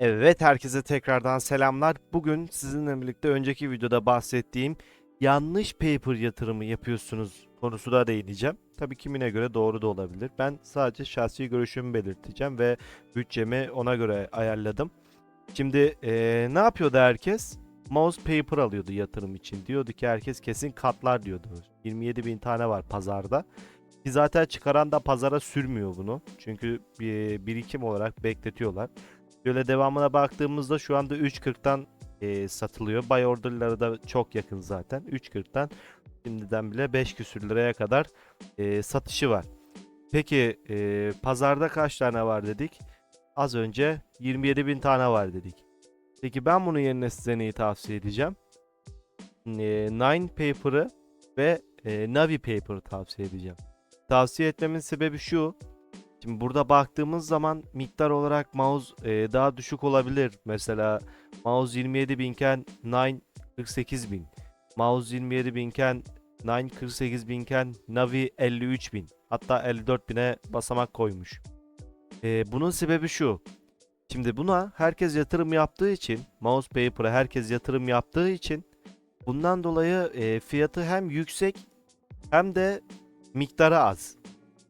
Evet herkese tekrardan selamlar. Bugün sizinle birlikte önceki videoda bahsettiğim yanlış paper yatırımı yapıyorsunuz konusuna değineceğim. Tabii kimine göre doğru da olabilir. Ben sadece şahsi görüşümü belirteceğim ve bütçemi ona göre ayarladım. Şimdi eee, ne yapıyordu herkes? Mouse paper alıyordu yatırım için. Diyordu ki herkes kesin katlar diyordu. 27 bin tane var pazarda. Ki zaten çıkaran da pazara sürmüyor bunu. Çünkü bir birikim olarak bekletiyorlar. Şöyle devamına baktığımızda şu anda 3.40'tan e, satılıyor. Buy order'ları da çok yakın zaten. 3.40'tan şimdiden bile 5 küsür liraya kadar e, satışı var. Peki e, pazarda kaç tane var dedik? Az önce 27 bin tane var dedik. Peki ben bunun yerine size neyi tavsiye edeceğim? E, Nine Paper'ı ve e, Navi Paper'ı tavsiye edeceğim. Tavsiye etmemin sebebi şu. Şimdi burada baktığımız zaman miktar olarak mouse e, daha düşük olabilir. Mesela mouse 27 binken Nine 48 bin. Mouse 27 binken Nine 48 binken Navi 53 bin. Hatta 54 bine basamak koymuş. E, bunun sebebi şu. Şimdi buna herkes yatırım yaptığı için mouse paper'a herkes yatırım yaptığı için bundan dolayı e, fiyatı hem yüksek hem de miktarı az.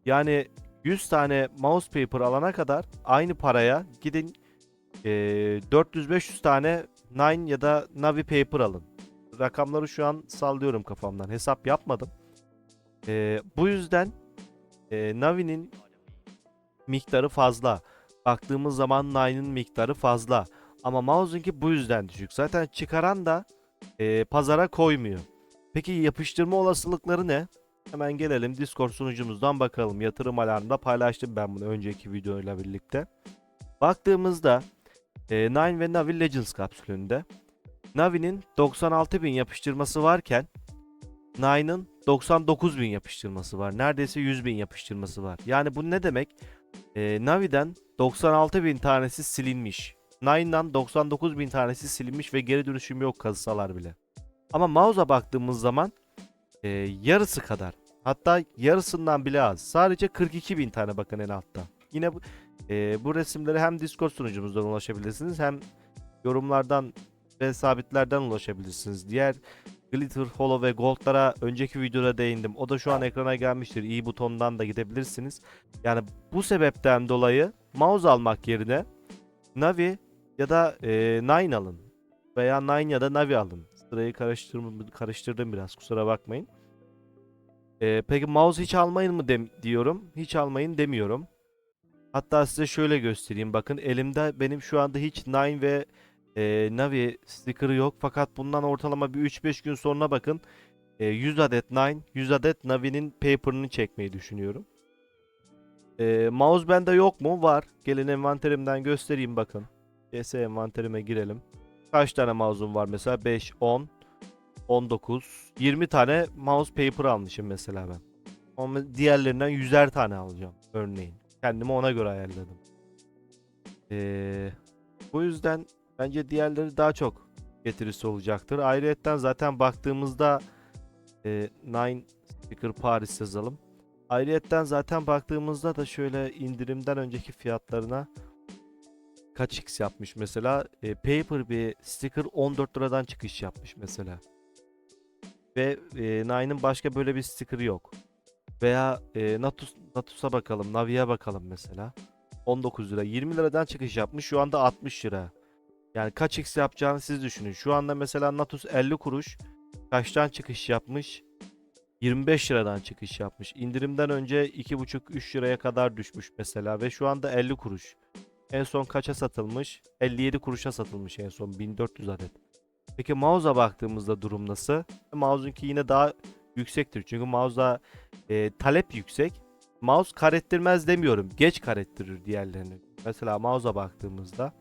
Yani 100 tane mouse paper alana kadar aynı paraya gidin eee, 400-500 tane Nine ya da Navi paper alın. Rakamları şu an sallıyorum kafamdan. Hesap yapmadım. Eee, bu yüzden eee, Navi'nin miktarı fazla. Baktığımız zaman Nine'ın miktarı fazla. Ama Mouse'unki bu yüzden düşük. Zaten çıkaran da eee, pazara koymuyor. Peki yapıştırma olasılıkları ne? Hemen gelelim Discord sunucumuzdan bakalım. Yatırım alarmında paylaştım ben bunu önceki videoyla birlikte. Baktığımızda e, Nine ve Navi Legends kapsülünde Navi'nin 96.000 yapıştırması varken Nine'ın 99.000 yapıştırması var. Neredeyse 100.000 yapıştırması var. Yani bu ne demek? E, Navi'den 96.000 tanesi silinmiş. Nine'dan 99.000 tanesi silinmiş ve geri dönüşüm yok kazısalar bile. Ama mouse'a baktığımız zaman e, yarısı kadar. Hatta yarısından bile az. Sadece 42 bin tane bakın en altta. Yine bu, e, bu resimleri hem Discord sunucumuzdan ulaşabilirsiniz hem yorumlardan ve sabitlerden ulaşabilirsiniz. Diğer Glitter, Hollow ve Gold'lara önceki videoda değindim. O da şu an ekrana gelmiştir. İyi butondan da gidebilirsiniz. Yani bu sebepten dolayı mouse almak yerine Navi ya da e, Nine alın. Veya Nine ya da Navi alın. Sırayı karıştırdım, karıştırdım biraz kusura bakmayın. Ee, peki mouse hiç almayın mı diyorum. Hiç almayın demiyorum. Hatta size şöyle göstereyim. Bakın elimde benim şu anda hiç Nine ve e, Navi sticker'ı yok. Fakat bundan ortalama bir 3-5 gün sonra bakın e, 100 adet Nine, 100 adet Navi'nin paper'ını çekmeyi düşünüyorum. E, mouse bende yok mu? Var. Gelin envanterimden göstereyim bakın. CS envanterime girelim. Kaç tane mouse'um var mesela? 5, 10, 19, 20 tane mouse paper almışım mesela ben. Ama diğerlerinden 100'er tane alacağım örneğin. Kendimi ona göre ayarladım. Ee, bu yüzden bence diğerleri daha çok getirisi olacaktır. Ayrıyetten zaten baktığımızda e, Nine Sticker Paris yazalım. Ayrıyetten zaten baktığımızda da şöyle indirimden önceki fiyatlarına kaç x yapmış mesela. E, paper bir sticker 14 liradan çıkış yapmış mesela. Ve e, Nine'ın başka böyle bir sticker'ı yok. Veya e, Natus, Natus'a bakalım, Navi'ye bakalım mesela. 19 lira. 20 liradan çıkış yapmış. Şu anda 60 lira. Yani kaç x yapacağını siz düşünün. Şu anda mesela Natus 50 kuruş. Kaçtan çıkış yapmış? 25 liradan çıkış yapmış. İndirimden önce 2,5-3 liraya kadar düşmüş mesela. Ve şu anda 50 kuruş. En son kaça satılmış? 57 kuruşa satılmış en son 1400 adet. Peki mouse'a baktığımızda durum nasıl? Mouse'unki yine daha yüksektir. Çünkü mouse'a e, talep yüksek. Mouse kar ettirmez demiyorum. Geç kar ettirir diğerlerini. Mesela mouse'a baktığımızda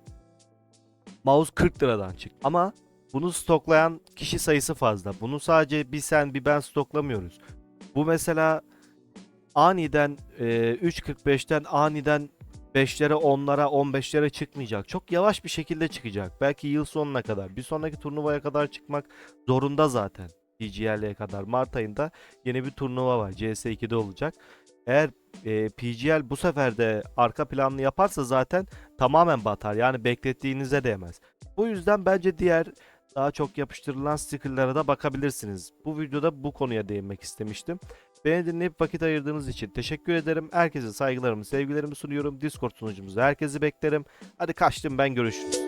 mouse 40 liradan çıktı. Ama bunu stoklayan kişi sayısı fazla. Bunu sadece bir sen bir ben stoklamıyoruz. Bu mesela aniden e, 3.45'ten aniden 5'lere, 10'lara, 15'lere çıkmayacak. Çok yavaş bir şekilde çıkacak. Belki yıl sonuna kadar. Bir sonraki turnuvaya kadar çıkmak zorunda zaten. PGL'ye kadar. Mart ayında yeni bir turnuva var. CS2'de olacak. Eğer e, PGL bu sefer de arka planlı yaparsa zaten tamamen batar. Yani beklettiğinize değmez. Bu yüzden bence diğer daha çok yapıştırılan stickerlara da bakabilirsiniz. Bu videoda bu konuya değinmek istemiştim. Beni dinleyip vakit ayırdığınız için teşekkür ederim. Herkese saygılarımı, sevgilerimi sunuyorum. Discord sunucumuzda herkesi beklerim. Hadi kaçtım ben görüşürüz.